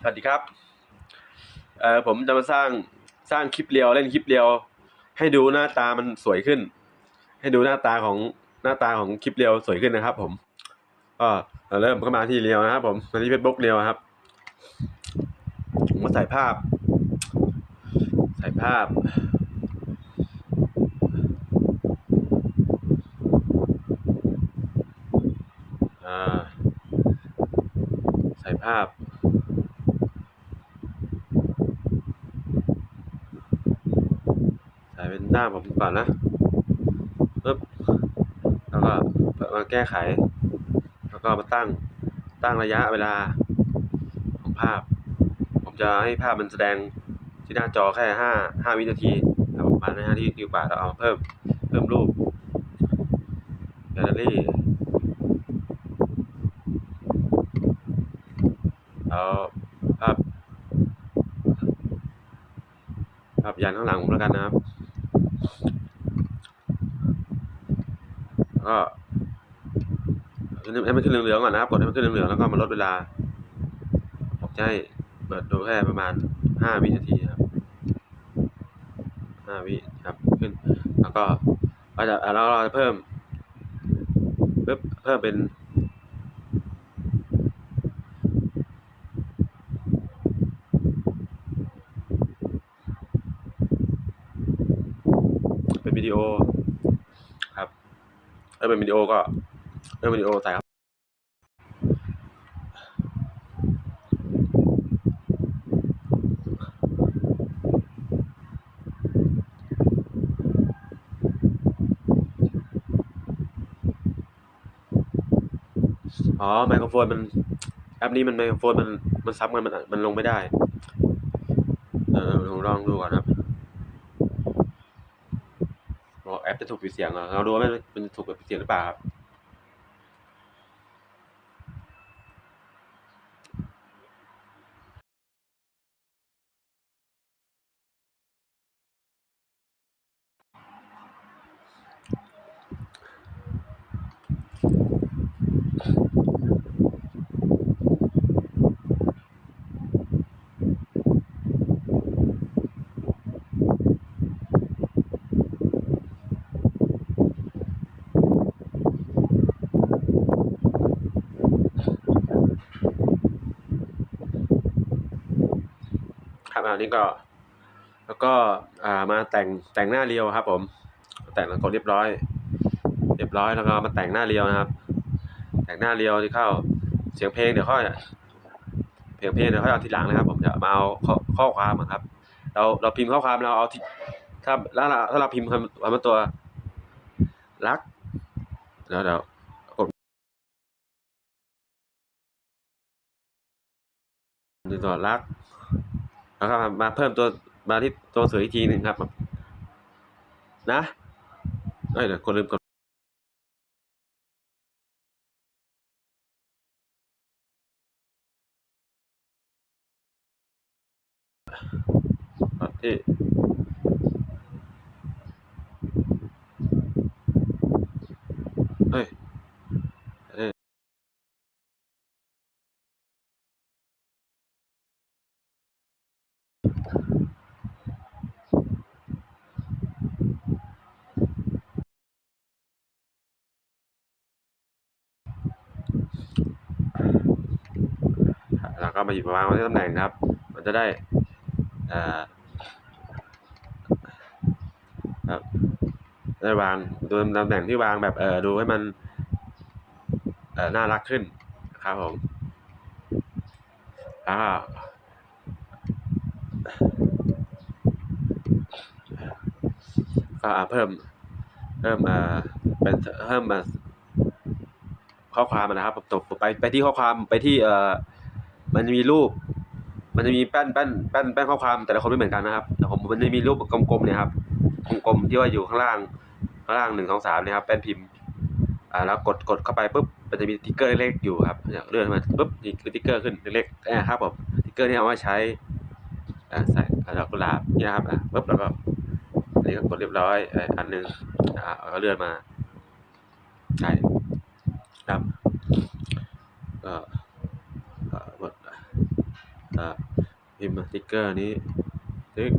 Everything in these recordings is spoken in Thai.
สวัสดีครับเอ่อผมจะมาสร้างสร้างคลิปเรียวเล่นคลิปเรียว ให้ดูหน้าตามันสวยขึ้น ให้ดูหน้าตาของหน้าตาของคลิปเรียวสวยขึ้นนะครับ ผมก็เริ่มเข้ามาที่เรียวนะครับ ผมมาที่เฟซบุ๊กเรียวครับผมมาใส่ภาพ ใส่ภาพใส่ภาพ ใส่เป็ น้าผมก่อนนะปึ๊บแล้วก็มาแก้ไข แล้วก็มาตั้งตั้งระยะเวลาของภาพ ผมจะให้ภาพมันแสดงที่หน้าจอแค่ห้าห้าวินาทีประมาณห้าที่ดีกว่าเราเอาเพิ่มเพิ่มรูปแกลเลอรี่เอาภาพภาพยันข้างหลังผมแล้วกันนะครับ ก็ให้มันขึ้นเหลืองๆก่อนนะครับ กดให้มันขึ้นเหลืองๆแล้วก็มาลดเวลาผมจะให้เปิดดูแค่ประมาณห้าวินาทีครับห้าวิครับขึ้น แล้วก็เราจะเราจะเพิ่มปึ๊บเพิ่มเป็น เป็นวิ ดีโอครับถ้าเป็นวิดีโอก็เริ่มวิดีโอใส่ครับอ๋อไมโครโฟนมันแอปนี้มันไมโครโฟนมันมันซับกันมันมันลงไม่ได้ เออลองดูก่อนครับว่าแอปจะ ถูกปิดเสียงเหรอเราดูว่ามันมันถูกปิดเสียงหรือเปล่าครับ นนี้ก็ แล้วก็มาแต่งแต่งหน้าเรียวครับ ผม แต่งแล้วก็เรียบร้อย เรียบร้อยแล้วก็มาแต่งหน้าเรียวนะครับ แต่งหน้าเรียวที่เข้าเสียงเพลงเดี๋ยวค่อยเพลงเพลงเดี๋ยวค่อยเอาทีหลังนะครับ ผมจะมาเอาข้อความอะครับ เราเราพิมพ์ข้อความเราเอาที่ถ้าแล้วเราถ้าเราพิมพ์คำคำว่าตัวรักเดี๋ยวเดี๋ยวกดตัวรัก แล้วก็มาเพิ่มตัวมาที่ตัวสืออีกทีหนึ่งครับ นะเอ้ยเดี๋ยวกดลืมกดกดที่เฮ้ยเอ้ยแล้ว ก็มาหยิบมาวางไว้ที่ตำแหน่งครับ มันจะได้เอ่อครับได้วางดูตำแหน่งที่วางแบบเออดูให้มันเออน่ารักขึ้นครับผมแล้วก็ก็อ่าเพิ่มเพิ่มเอ่อเป็นเพิ่มมาข้อความนะครับตบไปไปที่ข้อความไปที่เอ่อ มันจะมีรูป มันจะมีแป้นแป้นแป้นแป้นข้อความแต่ละคนไม่เหมือนกันนะครับแต่ผมมันจะมีรูปกลมๆเนี่ยครับกลมๆที่ว่าอยู่ข้างล่างข้างล่างหนึ่งสองสามเนี่ยครับแป้นพิมพ์อ่าแล้วกดกดเข้าไปปุ๊บมันจะมีติ๊กเกอร์เล็กๆอยู่ครับเนี่ยเลื่อนมาปุ๊บนี่คือติ๊กเกอร์ขึ้นเล็กๆนะครับผมติ๊กเกอร์นี่เอาไว้ใช้อ่าใส่ดอกกุหลาบเนี่ยครับอะปุ๊บแล้วก็อันนี้ก็กดเรียบร้อยอันหนึงอ่าก็เลื่อนมาใช่ครับก็ก็หมด อ่า พิมพ์สติ๊กเกอร์นี้ซึ่ง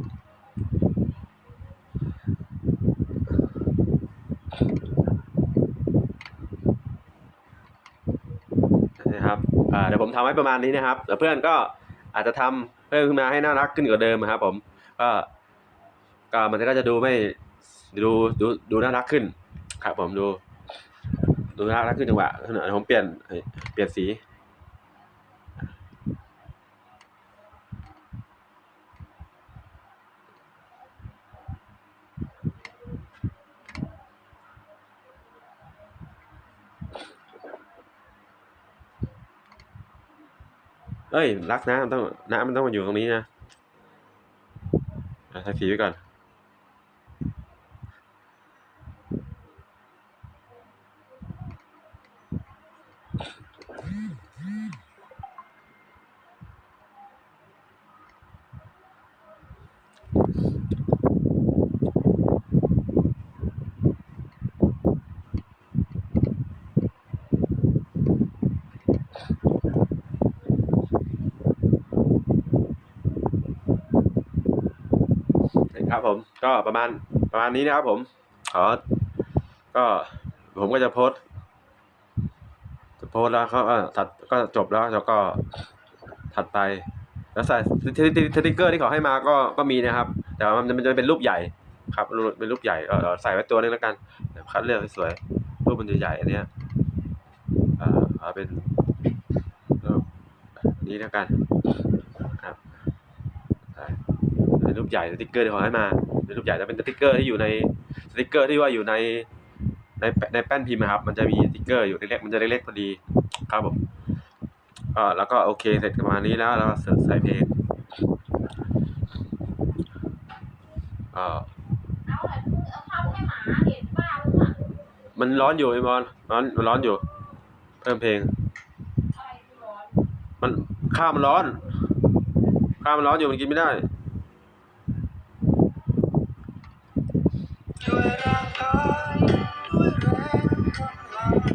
นะครับเดี๋ยวผมทำให้ประมาณนี้นะครับแล้วเพื่อนก็อาจจะทำเพิ่มขึ้นมาให้น่ารักขึ้นกว่าเดิมนะครับผมก็ก็มันก็จะดูไม่ดูดูดูน่ารักขึ้น ครับผมดู ดูน่ารักขึ้นจังหวะผมเปลี่ยนเปลี่ยนสี เอ้ยรักนะมันต้องน้ำมันต้องมาอยู่ตรงนี้นะทักทีไว้ก่อน ครับผมก็ประมาณประมาณนี้นะครับผมขอก็ผมก็จะโพสจะโพสแล้วเขาก็ตัดก็จบแล้วแล้วก็ถัดไป แล้วใส่สติ๊กเกอร์ที่เขาให้มาก็ก็มีนะครับ แต่มันมันจะเป็นรูปใหญ่ครับเป็นรูปใหญ่เออใส่ไว้ตัวนึงแล้วกันคัดเลือกให้สวยรูปมันใหญ่ๆอันเนี้ยเอ่อเอาเป็นนี้แล้วกัน เป็นรูปใหญ่สติ๊กเกอร์ที่เขาให้มาเป็นรูปใหญ่แล้วเป็นสติ๊กเกอร์ที่อยู่ในสติ๊กเกอร์ที่ว่าอยู่ในในในแป้นพิมพ์นะครับ มันจะมีสติ๊กเกอร์อยู่เล็กๆมันจะเล็กๆพอดีครับผมก็แล้วก็โอเคเสร็จประมาณนี้แล้วแล้วก็ใส่เพลงเออะไรมึงเอาข้าวให้หมาเห็นป้ามึงอะมันร้อนอยู่ไอ้บอลร้อนมันร้อนอยู่ เพิ่มเพลง มันข้าวมันร้อนข้าวมันร้อนอยู่มันกินไม่ได้ ด้วยร่างกายด้วยแรงกำลังด้วยพลัง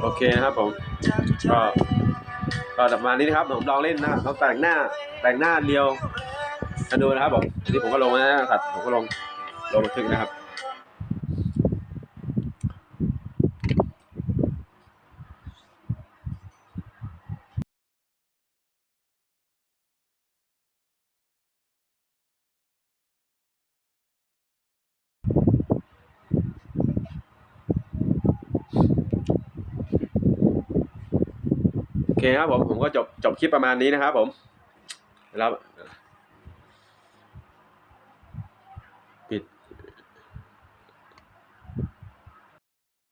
โอเคนะครับผมจากใจก็ก็ประมาณนี้นะครับผมลองเล่นนะลองแต่งหน้าแต่งหน้าเดียวกันดูนะครับผมอันนี้ผมก็ลงนะสับผมก็ลงลงบันทึกนะครับ เคครับผมผมก็จบจบคลิปประมาณนี้นะครับผมแล้ว